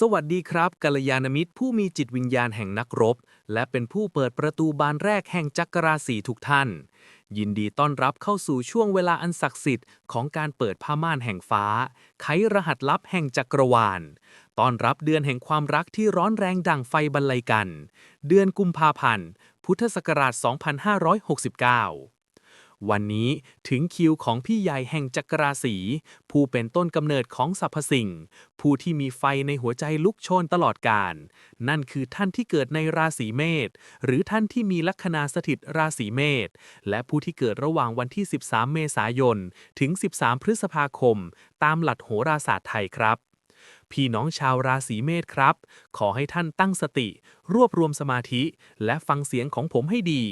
สวัสดีครับกัลยาณมิตรผู้มีจิตวิญญาณแห่งนักรบ และเป็นผู้เปิดประตูบานแรกแห่งจักรราศีทุกท่าน ยินดีต้อนรับเข้าสู่ช่วงเวลาอันศักดิ์สิทธิ์ของการเปิดผ้าม่านแห่งฟ้า ไขรหัสลับแห่งจักรวาลต้อนรับเดือนแห่งความรักที่ร้อนแรงดังไฟบรรลัยกัน เดือนกุมภาพันธ์ พุทธศักราช 2569 วันนี้ถึงคิวของพี่ใหญ่แห่งจักรราศีผู้เป็นต้นกำเนิดของสรรพสิ่ง ผู้ที่มีไฟในหัวใจลุกโชนตลอดกาลนั่นคือท่านที่เกิดในราศีเมษหรือท่านที่มีลัคนาสถิตราศีเมษและผู้ที่เกิดระหว่างวันที่ 13 เมษายน ถึง 13 พฤษภาคม ตามหลักโหราศาสตร์ไทยครับ พี่น้องชาวราศีเมษครับ ขอให้ท่านตั้งสติ รวบรวมสมาธิ และฟังเสียงของผมให้ดี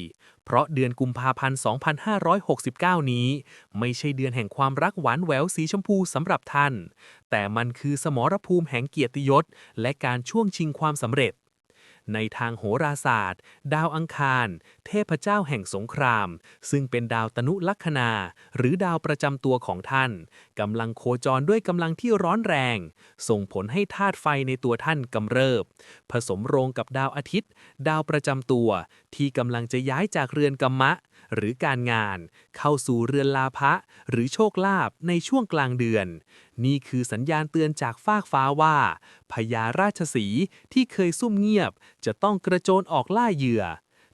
เพราะเดือนกุมภาพันธ์ 2569 นี้ ไม่ใช่เดือนแห่งความรักหวานแหววสีชมพูสำหรับท่าน แต่มันคือสมรภูมิแห่งเกียรติยศ และการช่วงชิงความสำเร็จ ในทางโหราศาสตร์ ดาวอังคาร เทพเจ้าแห่งสงคราม ซึ่งเป็นดาวตนุลัคนา หรือดาวประจำตัวของท่านกำลังโคจรด้วยกำลังที่ร้อนแรง ส่งผลให้ธาตุไฟในตัวท่านกำเริบ ผสมโรงกับดาวอาทิตย์ ดาวประจำตัว ที่กำลังจะย้ายจากเรือนกัมมะ หรือการงาน เข้าสู่เรือนลาภะหรือโชคลาภในช่วงกลางเดือน นี่คือสัญญาณเตือนจากฟากฟ้าว่าพญาราชสีที่เคยซุ่มเงียบ จะต้องกระโจนออกล่าเหยื่อ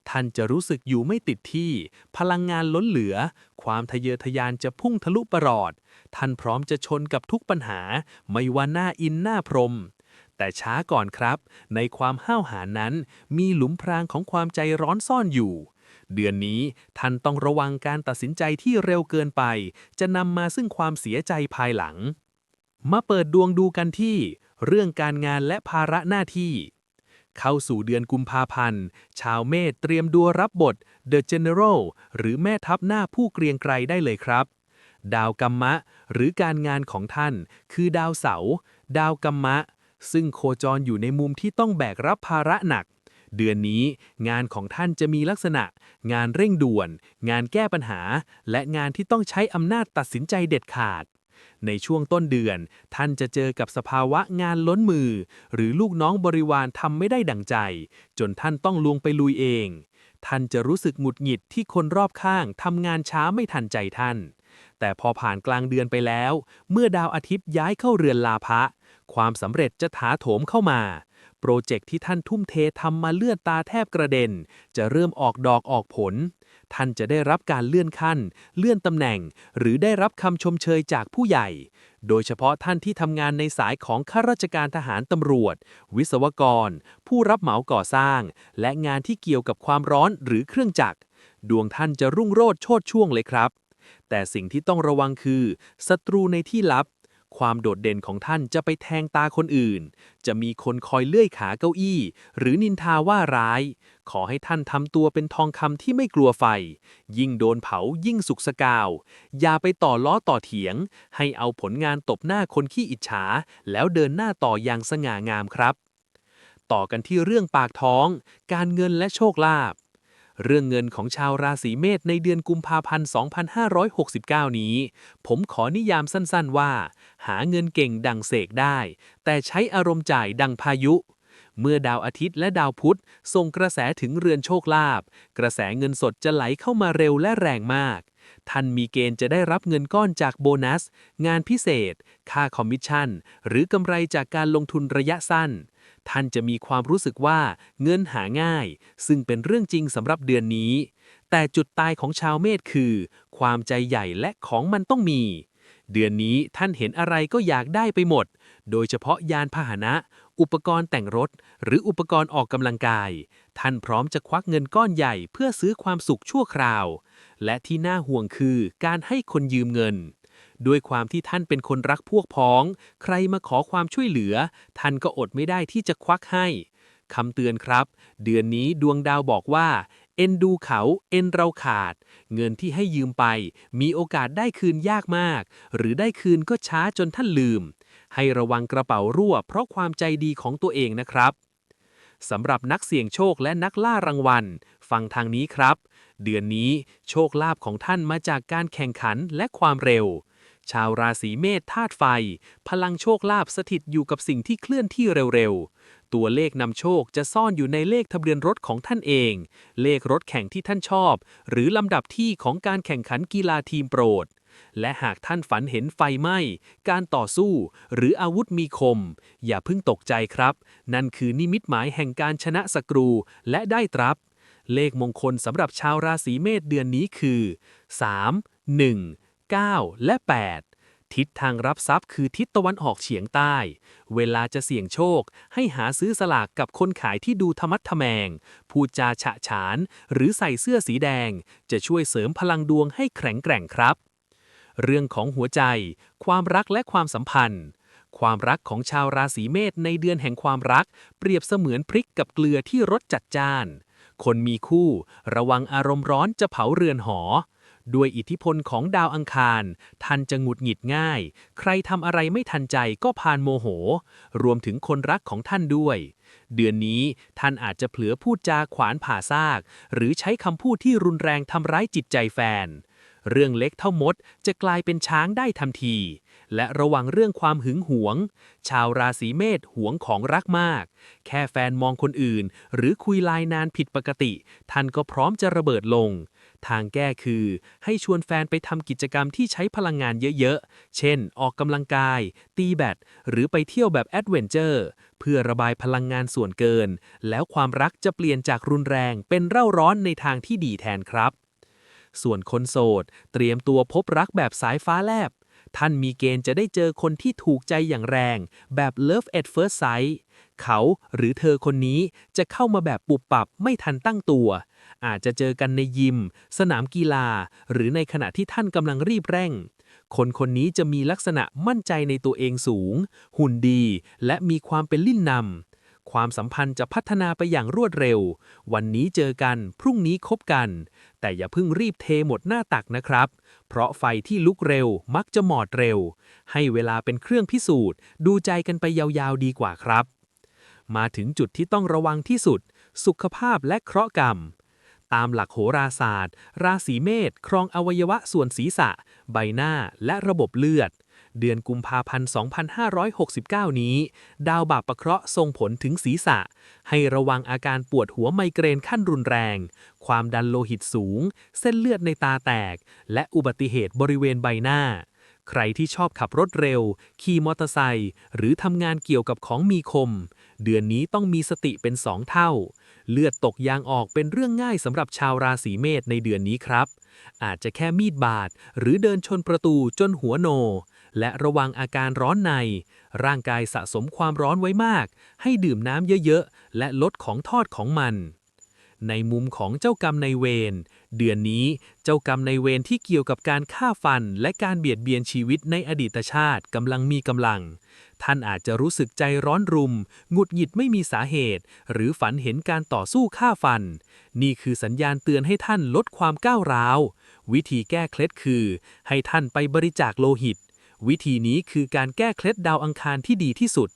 ท่านจะรู้สึกอยู่ไม่ติดที่ พลังงานล้นเหลือ ความทะเยอทะยานจะพุ่งทะลุประอด ท่านพร้อมจะชนกับทุกปัญหา ไม่ว่าหน้าอินหน้าพรมแต่ช้าก่อนครับ ในความห้าวหาญนั้น มีหลุมพรางของความใจร้อนซ่อนอยู่ เดือนนี้ท่านต้องระวังการตัดสินใจที่เร็วเกินไป จะนำมาซึ่งความเสียใจภายหลัง มาเปิดดวงดูกันที่ เรื่องการงานและภาระหน้าที่ เข้าสู่เดือนกุมภาพันธ์ ชาวเมษเตรียมดัวรับบท The General หรือแม่ทัพหน้าผู้เกรียงไกรได้เลยครับ ดาวกัมมะ หรือการงานของท่าน คือดาวเสาร์ดาวกัมมะ ซึ่งโคจรอยู่ในมุมที่ต้องแบกรับภาระหนัก เดือนนี้งานของท่านจะมีลักษณะ งานเร่งด่วน งานแก้ปัญหา และงานที่ต้องใช้อำนาจตัดสินใจเด็ดขาด ในช่วงต้นเดือน ท่านจะเจอกับสภาวะงานล้นมือ หรือลูกน้องบริวารทำไม่ได้ดังใจ จนท่านต้องลวงไปลุยเอง ท่านจะรู้สึกหงุดหงิดที่คนรอบข้างทำงานช้าไม่ทันใจท่าน แต่พอผ่านกลางเดือนไปแล้ว เมื่อดาวอาทิตย์ย้ายเข้าเรือนลาภะ ความสำเร็จจะถาโถมเข้ามา โปรเจกต์ที่ท่านทุ่มเททำมาเลื่อนตาแทบกระเด็น จะเริ่มออกดอกออกผล ท่านจะได้รับการเลื่อนขั้น เลื่อนตำแหน่ง หรือได้รับคำชมเชยจากผู้ใหญ่ โดยเฉพาะท่านที่ทำงานในสายของข้าราชการทหารตำรวจ วิศวกร ผู้รับเหมาก่อสร้าง และงานที่เกี่ยวกับความร้อนหรือเครื่องจักร ดวงท่านจะรุ่งโรจน์โชดช่วงเลยครับ แต่สิ่งที่ต้องระวังคือศัตรูในที่ลับ ความโดดเด่นของท่านจะไปแทงตาคนอื่น จะมีคนคอยเลื่อยขาเก้าอี้ หรือนินทาว่าร้าย ขอให้ท่านทำตัวเป็นทองคำที่ไม่กลัวไฟ ยิ่งโดนเผายิ่งสุกสกาว อย่าไปต่อล้อต่อเถียง ให้เอาผลงานตบหน้าคนขี้อิจฉา แล้วเดินหน้าต่ออย่างสง่างามครับ ต่อกันที่เรื่องปากท้อง การเงินและโชคลาภ เรื่องเงินของชาวราศีเมษในเดือนกุมภาพันธ์ 2569 นี้ ผมขอนิยามสั้นๆว่า หาเงินเก่งดังเสกได้ แต่ใช้อารมณ์จ่ายดังพายุ เมื่อดาวอาทิตย์และดาวพุธส่งกระแสถึงเรือนโชคลาภกระแสเงินสดจะไหลเข้ามาเร็วและแรงมาก ท่านมีเกณฑ์จะได้รับเงินก้อนจากโบนัส งานพิเศษ ค่าคอมมิชชั่น หรือกำไรจากการลงทุนระยะสั้น ท่านจะมีความรู้สึกว่าเงินหาง่าย ซึ่งเป็นเรื่องจริงสำหรับเดือนนี้ แต่จุดตายของชาวเมษคือ ความใจใหญ่และของมันต้องมี เดือนนี้ท่านเห็นอะไรก็อยากได้ไปหมด โดยเฉพาะยานพาหนะ อุปกรณ์แต่งรถ หรืออุปกรณ์ออกกำลังกาย ท่านพร้อมจะควักเงินก้อนใหญ่เพื่อซื้อความสุขชั่วคราว และที่น่าห่วงคือการให้คนยืมเงิน ด้วยความที่ท่านเป็นคนรักพวกพ้อง ใครมาขอความช่วยเหลือ ท่านก็อดไม่ได้ที่จะควักให้คำเตือนครับ เดือนนี้ดวงดาวบอกว่า เอ็นดูเขาเอ็นเราขาด เงินที่ให้ยืมไป มีโอกาสได้คืนยากมาก หรือได้คืนก็ช้าจนท่านลืม ให้ระวังกระเป๋ารั่ว เพราะความใจดีของตัวเองนะครับสำหรับนักเสี่ยงโชคและนักล่ารางวัล ฟังทางนี้ครับ เดือนนี้โชคลาภของท่านมาจากการแข่งขันและความเร็ว ชาวราศีเมษธาตุไฟ พลังโชคลาภสถิตอยู่กับสิ่งที่เคลื่อนที่เร็วๆ ตัวเลขนำโชคจะซ่อนอยู่ในเลขทะเบียนรถของท่านเอง เลขรถแข่งที่ท่านชอบ หรือลำดับที่ของการแข่งขันกีฬาทีมโปรด และหากท่านฝันเห็นไฟไหม้ การต่อสู้ หรืออาวุธมีคม อย่าเพิ่งตกใจครับ นั่นคือนิมิตหมายแห่งการชนะศัตรูและได้ตรับ เลขมงคลสำหรับชาวราศีเมษเดือนนี้คือ 3 1 9 และ 8 ทิศทางรับทรัพย์คือทิศตะวันออกเฉียงใต้ เวลาจะเสี่ยงโชค ให้หาซื้อสลากกับคนขายที่ดูธรรมัดทแมง พูดจาฉะฉาน หรือใส่เสื้อสีแดง จะช่วยเสริมพลังดวงให้แข็งแกร่งครับ เรื่องของหัวใจ ความรักและความสัมพันธ์ความรักของชาวราศีเมษในเดือนแห่งความรัก เปรียบเสมือนพริกกับเกลือที่รสจัดจ้าน คนมีคู่ ระวังอารมณ์ร้อนจะเผาเรือนหอ ด้วยอิทธิพลของดาวอังคาร ท่านจะหงุดหงิดง่าย ใครทำอะไรไม่ทันใจก็พานโมโห รวมถึงคนรักของท่านด้วย เดือนนี้ท่านอาจจะเผลอพูดจาขวานผ่าซาก หรือใช้คำพูดที่รุนแรงทำร้ายจิตใจแฟน เรื่องเล็กเท่ามดจะกลายเป็นช้างได้ทันที และระวังเรื่องความหึงหวง ชาวราศีเมษหวงของรักมาก แค่แฟนมองคนอื่น หรือคุยไลน์นานผิดปกติ ท่านก็พร้อมจะระเบิดลง ทางแก้คือ ให้ชวนแฟนไปทำกิจกรรมที่ใช้พลังงานเยอะๆ เช่น ออกกำลังกาย ตีแบด หรือไปเที่ยวแบบแอดเวนเจอร์ เพื่อระบายพลังงานส่วนเกิน แล้วความรักจะเปลี่ยนจากรุนแรงเป็นเร่าร้อนในทางที่ดีแทนครับ ส่วนคนโสด เตรียมตัวพบรักแบบสายฟ้าแลบท่านมีเกณฑ์จะได้เจอคนที่ถูกใจอย่างแรง แบบ Love at First Sight เขาหรือเธอคนนี้จะเข้ามาแบบปุบปับไม่ทันตั้งตัว อาจจะเจอกันในยิม สนามกีฬา หรือในขณะที่ท่านกำลังรีบเร่ง คนคนนี้จะมีลักษณะมั่นใจในตัวเองสูง หุ่นดี และมีความเป็นลิ่นนำความสัมพันธ์จะพัฒนาไปอย่างรวดเร็ว วันนี้เจอกันพรุ่งนี้คบกัน แต่อย่าเพิ่งรีบเทหมดหน้าตักนะครับเพราะไฟที่ลุกเร็วมักจะหมอดเร็ว ให้เวลาเป็นเครื่องพิสูจน์ ดูใจกันไปยาวๆดีกว่าครับ มาถึงจุดที่ต้องระวังที่สุด สุขภาพและเคราะห์กรรม ตามหลักโหราศาสตร์ ราศีเมษครองอวัยวะส่วนศีรษะ ใบหน้าและระบบเลือด เดือนกุมภาพันธ์ 2569 นี้ ดาวบาปประเคราะห์ส่งผลถึงศีรษะ ให้ระวังอาการปวดหัวไมเกรนขั้นรุนแรง ความดันโลหิตสูง เส้นเลือดในตาแตก และอุบัติเหตุบริเวณใบหน้าใครที่ชอบขับรถเร็ว ขี่มอเตอร์ไซค์หรือทำงานเกี่ยวกับของมีคม เดือนนี้ต้องมีสติเป็นสองเท่า เลือดตกยางออกเป็นเรื่องง่ายสำหรับชาวราศีเมษในเดือนนี้ครับ อาจจะแค่มีดบาด หรือเดินชนประตูจนหัวโน และระวังอาการร้อนใน ร่างกายสะสมความร้อนไว้มาก ให้ดื่มน้ำเยอะๆ และลดของทอดของมัน ในมุมของเจ้ากรรมในายเวรเดือนนี้เจ้ากรรมในายเวรที่เกี่ยวกับการฆ่าฟันและการเบียดเบียนชีวิตในอดีตชาติกำลังมีกำลัง ท่านอาจจะรู้สึกใจร้อนรุม หงุดหงิดไม่มีสาเหตุ หรือฝันเห็นการต่อสู้ฆ่าฟัน นี่คือสัญญาณเตือนให้ท่านลดความก้าวร้าว วิธีแก้เคล็ดคือ ให้ท่านไปบริจาคโลหิต วิธีนี้คือการแก้เคล็ดดาวอังคารที่ดีที่สุด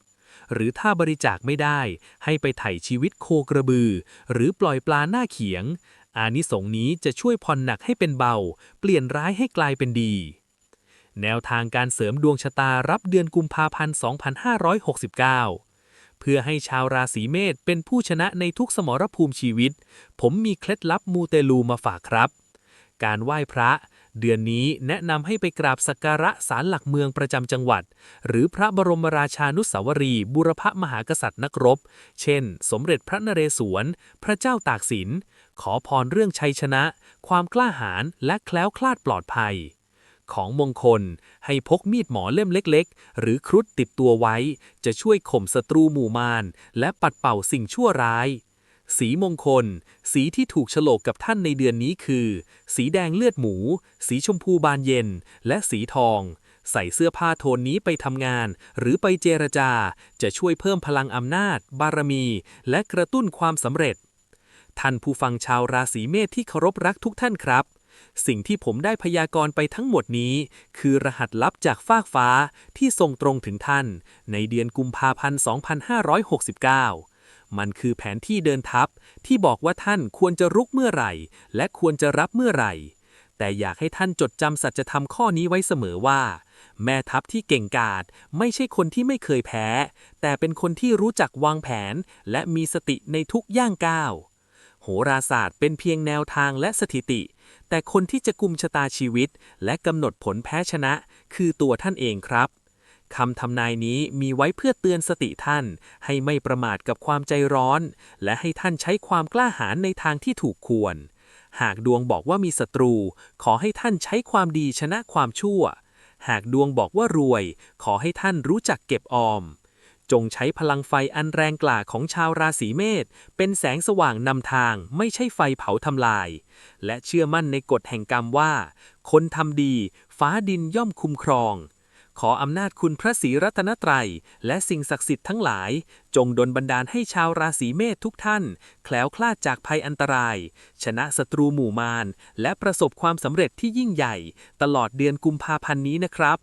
หรือถ้าบริจาคไม่ได้ ให้ไปไถ่ชีวิตโคกระบือ หรือปล่อยปลาหน้าเขียงอานิสงส์นี้จะช่วยผ่อนหนักให้เป็นเบา เปลี่ยนร้ายให้กลายเป็นดี แนวทางการเสริมดวงชะตารับเดือนกุมภาพันธ์ 2569 เพื่อให้ชาวราศีเมษเป็นผู้ชนะในทุกสมรภูมิชีวิต ผมมีเคล็ดลับมูเตลูมาฝากครับ การไหว้พระ เดือนนี้แนะนำให้ไปกราบสักการะศาลหลักเมืองประจำจังหวัด หรือพระบรมราชานุสาวรี บุรพมหากษัตริย์นักรบ เช่น สมเด็จพระนเรศวร พระเจ้าตากสิน ขอพรเรื่องชัยชนะ ความกล้าหาญและแคล้วคลาดปลอดภัย ของมงคล ให้พกมีดหมอเล่มเล็ก ๆ หรือครุฑติดตัวไว้ จะช่วยข่มศัตรูหมู่มารและปัดเป่าสิ่งชั่วร้าย สีมงคล สีที่ถูกโฉลกกับท่านในเดือนนี้คือ สีแดงเลือดหมู สีชมพูบานเย็น และสีทอง ใส่เสื้อผ้าโทนนี้ไปทำงาน หรือไปเจรจา จะช่วยเพิ่มพลังอำนาจ บารมี และกระตุ้นความสำเร็จท่านผู้ฟังชาวราศีเมษที่เคารพรักทุกท่านครับ สิ่งที่ผมได้พยากรณ์ไปทั้งหมดนี้ คือรหัสลับจากฟากฟ้าที่ส่งตรงถึงท่าน ในเดือนกุมภาพันธ์ 2569 มันคือแผนที่เดินทัพที่บอกว่าท่านควรจะรุกเมื่อไหร่ และควรจะรับเมื่อไหร่ แต่อยากให้ท่านจดจำสัจธรรมข้อนี้ไว้เสมอว่า แม่ทัพที่เก่งกาจไม่ใช่คนที่ไม่เคยแพ้ แต่เป็นคนที่รู้จักวางแผน และมีสติในทุกย่างก้าวโหราศาสตร์เป็นเพียงแนวทางและสถิติ แต่คนที่จะกุมชะตาชีวิต และกำหนดผลแพ้ชนะ คือตัวท่านเองครับคำทำนายนี้มีไว้เพื่อเตือนสติท่าน ให้ไม่ประมาทกับความใจร้อน และให้ท่านใช้ความกล้าหาญในทางที่ถูกควร หากดวงบอกว่ามีศัตรู ขอให้ท่านใช้ความดีชนะความชั่ว หากดวงบอกว่ารวย ขอให้ท่านรู้จักเก็บออม จงใช้พลังไฟอันแรงกล้าของชาวราศีเมษเป็นแสงสว่างนำทางไม่ใช่ไฟเผาทำลาย และเชื่อมั่นในกฎแห่งกรรมว่า คนทำดี ฟ้าดินย่อมคุ้มครอง ขออำนาจคุณพระศรีรัตนตรัย และสิ่งศักดิ์สิทธิ์ทั้งหลาย จงดลบันดาลให้ชาวราศีเมษทุกท่าน แคล้วคลาดจากภัยอันตราย ชนะศัตรูหมู่มารและประสบความสำเร็จที่ยิ่งใหญ่ ตลอดเดือนกุมภาพันธ์นี้นะครับ